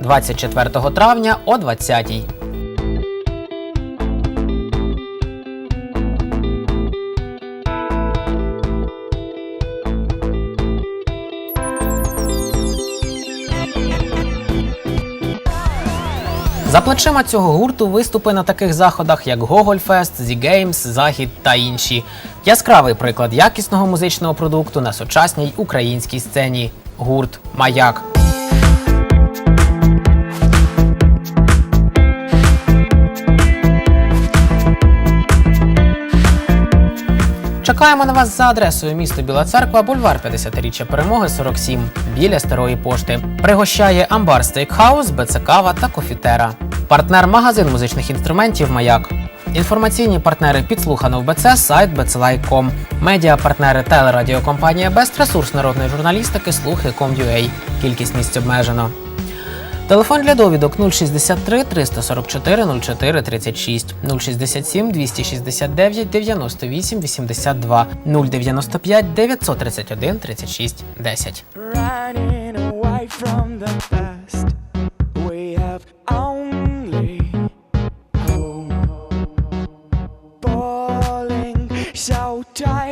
24 травня о 20-й. За плечима цього гурту виступи на таких заходах, як Гогольфест, The Games, Захід та інші. Яскравий приклад якісного музичного продукту на сучасній українській сцені. Гурт Маяк. Чекаємо на вас за адресою місто Біла Церква, бульвар 50-річчя перемоги 47 біля старої пошти. Пригощає Амбар Стейкхаус, Бецекава та Кофітера. Партнер магазин музичних інструментів Маяк. Інформаційні партнери підслухано в БЦ, сайт bclike.com. Медіа партнери телерадіокомпанія Бест, ресурс народної журналістики Слухи.com.ua. Кількість місць обмежено. Телефон для довідок 063 344 04 36 067 269 98 82 095 931 36 10. running away from the past. We have only home. Falling so tight.